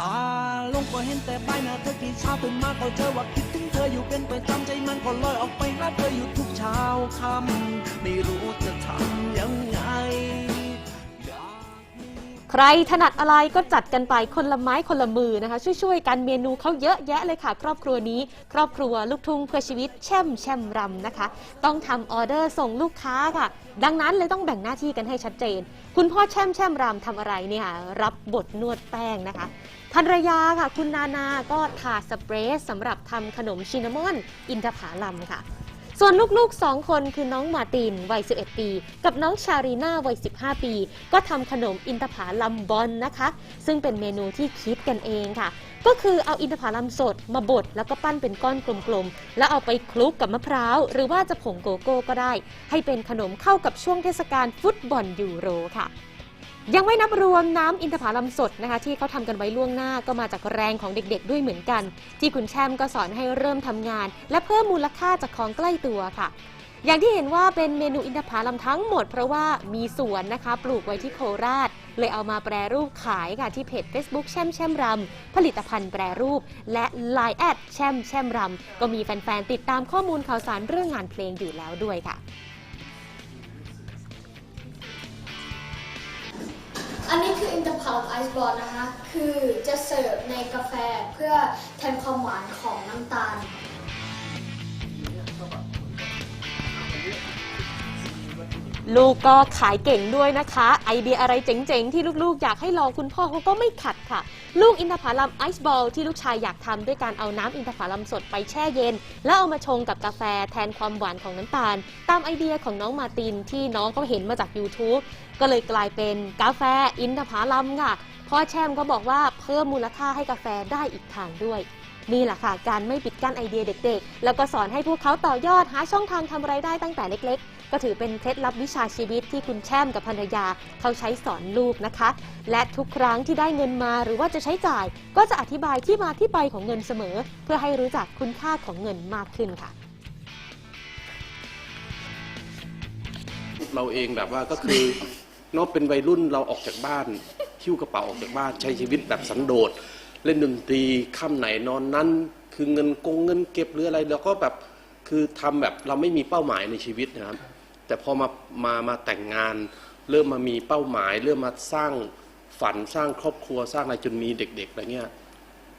ตา ลงก็เห็นแต่ใบหน้าเธอที่เช้าตื่นมาก็เจอว่าคิดถึงเธออยู่เป็นประจำใจมันก็ลอยออกไปรับเธออยู่ทุกเช้าค่ำไม่ ใครถนัดอะไรก็จัดกันไปคนละไม้คนละมือนะคะ ช่วยๆกันเมนูเขาเยอะแยะเลยค่ะ ครอบครัวนี้ ครอบครัวลูกทุ่งเพื่อชีวิตแช่มแช่มรำนะคะ ต้องทำออเดอร์ส่งลูกค้าค่ะ ดังนั้นเลยต้องแบ่งหน้าที่กันให้ชัดเจน คุณพ่อแช่มแช่มรำทำอะไรเนี่ยค่ะรับบทนวดแป้งนะคะภรรยาค่ะ คุณนานาก็ทาสเปรย์สำหรับทำขนมชินนามอน อินทผลัมค่ะ ส่วนลูกๆ 2 คนคือน้องมาตินวัย 11 ปี กับน้องชารีนาวัย 15 ปี ก็ทำขนมอินทผลัมบอลนะคะ ซึ่งเป็นเมนูที่คิดกันเองค่ะ ก็คือเอาอินทผลัมสดมาบดแล้วก็ปั้นเป็นก้อนกลมๆ แล้วเอาไปคลุกกับมะพร้าว หรือว่าจะผงโกโก้ก็ได้ ให้เป็นขนมเข้ากับช่วงเทศกาลฟุตบอลยูโรค่ะ ยังไม่นับรวมน้ำอินทผลัมสดนะคะที่เขาทำกันไว้ล่วงหน้าก็มาจากแรงของเด็กๆ ด้วยเหมือนกัน ที่คุณแชมก็สอนให้เริ่มทำงาน และเพิ่มมูลค่าจากของใกล้ตัวค่ะ อย่างที่เห็นว่าเป็นเมนูอินทผลัมทั้งหมด เพราะว่ามีสวนนะคะ ปลูกไว้ที่โคราช เลยเอามาแปรรูปขายค่ะที่เพจ Facebook แช่มแช่มรำผลิตภัณฑ์แปรรูป และ Line แอดแช่มแช่มรำก็มีแฟนๆติดตามข้อมูลข่าวสารเรื่องงานเพลงอยู่แล้วด้วยค่ะ อันนี้คืออินเตอร์พาไอซ์บอลนะคะ คือจะเสิร์ฟในกาแฟเพื่อแทนความหวานของน้ำตาล ลูกก็ขายเก่งด้วยนะคะ ไอเดียอะไรเจ๋งๆ ที่ลูกๆ อยากให้ลองคุณพ่อเขาก็ไม่ขัดค่ะ ลูกอินทผลัมไอซ์บอลที่ลูกชายอยากทำด้วยการเอาน้ำอินทผลัมสดไปแช่เย็น แล้วเอามาชงกับกาแฟแทนความหวานของน้ำตาล ตามไอเดียของน้องมาตินที่น้องก็เห็นมาจาก YouTube ก็เลยกลายเป็นกาแฟอินทผลัมค่ะพ่อแชมก็บอกว่าเพิ่มมูลค่าให้กาแฟได้อีกทางด้วย นี่แหละค่ะ การไม่ปิดกั้นไอเดียเด็กๆ แล้วก็สอนให้พวกเขาต่อยอดหาช่องทางทำไรายได้ตั้งแต่เล็กๆ ก็ถือเป็นเคล็ดลับวิชาชีวิตที่คุณแช่มกับภรรยา เขาใช้สอนลูกนะคะ และทุกครั้งที่ได้เงินมาหรือว่าจะใช้จ่าย ก็จะอธิบายที่มาที่ไปของเงินเสมอ เพื่อให้รู้จักคุณค่าของเงินมากขึ้นค่ะเราเองแบบว่าก็คือเนาะเป็นวัยรุ่นเราออกจากบ้านหิ้วกระเป๋าออกจากบ้านใช้ชีวิตแบบสันโดษ เล่นดนตรีค่ำไหนนอนนั้น คือเงินกงเงินเก็บหรืออะไรเราก็แบบคือทำแบบเราไม่มีเป้าหมายในชีวิตนะครับ แต่พอมามามาแต่งงาน เริ่มมามีเป้าหมาย เริ่มมาสร้างฝันสร้างครอบครัวสร้างอะไรจนมีเด็กๆอะไรเงี้ย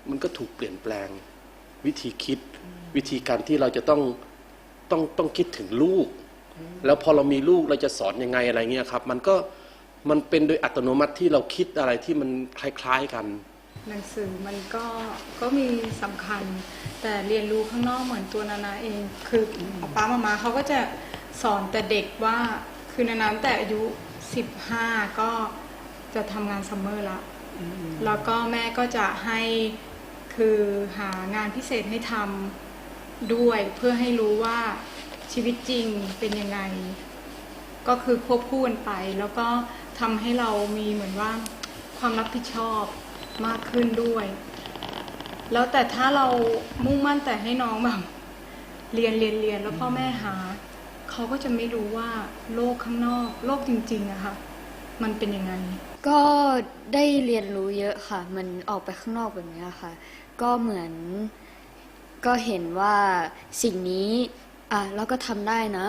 มันก็ถูกเปลี่ยนแปลงวิธีคิดวิธีการที่เราจะต้องต้องต้องคิดถึงลูก แล้วพอเรามีลูกเราจะสอนยังไงอะไรเงี้ยครับ มันก็มันเป็นโดยอัตโนมัติที่เราคิดอะไรที่มันคล้าย ๆกัน หนังสือมันก็ก็มีสำคัญ แต่เรียนรู้ข้างนอกเหมือนตัวนานาเอง คือป้ามามาเขาก็จะสอนแต่เด็กว่าคือนานาตั้งแต่อายุ15ก็จะทำงานซัมเมอร์ละแล้วก็แม่ก็จะให้คือหางานพิเศษให้ทำด้วยเพื่อให้รู้ว่าชีวิตจริงเป็นยังไง ก็คือควบคู่กันไป แล้วก็ทำให้เรามีเหมือนว่าความรับผิดชอบ มากขึ้นด้วย แล้วแต่ถ้าเรามุ่งมั่นแต่ให้น้องแบบเรียนเรียนเรียนแล้วพ่อแม่หา เขาก็จะไม่รู้ว่าโลกข้างนอกโลกจริงๆอะค่ะ มันเป็นยังไง ก็ได้เรียนรู้เยอะค่ะ มันออกไปข้างนอกแบบนี้ค่ะ ก็เหมือนก็เห็นว่าสิ่งนี้อะเราก็ทำได้นะ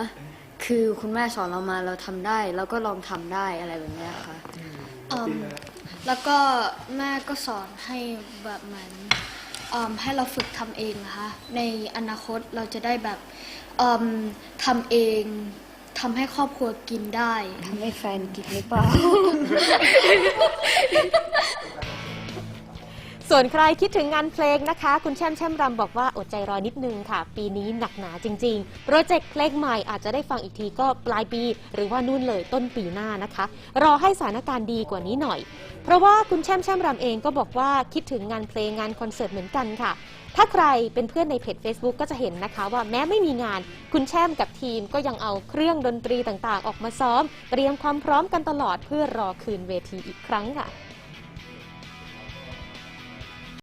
คือคุณแม่สอนเรามาเราทำได้ เราก็ลองทำได้อะไรแบบเนี้ยค่ะอืม แล้วก็แม่ก็สอนให้แบบเหมือนอืมให้เราฝึกทำเองนะคะในอนาคตเราจะได้แบบอืมทำเองทำให้ครอบครัวกินได้ ทำให้แฟนกินหรือเปล่า ส่วนใครคิดถึงงานเพลงนะคะ คุณแช่มแช่มรำบอกว่าอดใจรอนิดนึงค่ะ ปีนี้หนักหนาจริงๆ โปรเจกต์เพลงใหม่อาจจะได้ฟังอีกทีก็ปลายปี หรือว่านู่นเลยต้นปีหน้านะคะ รอให้สถานการณ์ดีกว่านี้หน่อย เพราะว่าคุณแช่มแช่มรำเองก็บอกว่าคิดถึงงานเพลงงานคอนเสิร์ตเหมือนกันค่ะถ้าใครเป็นเพื่อนในเพจ Facebook ก็จะเห็นนะคะว่าแม้ไม่มีงาน คุณแช่มกับทีมก็ยังเอาเครื่องดนตรีต่างๆ ออกมาซ้อม เตรียมความพร้อมกันตลอดเพื่อรอคืนเวทีอีกครั้งค่ะ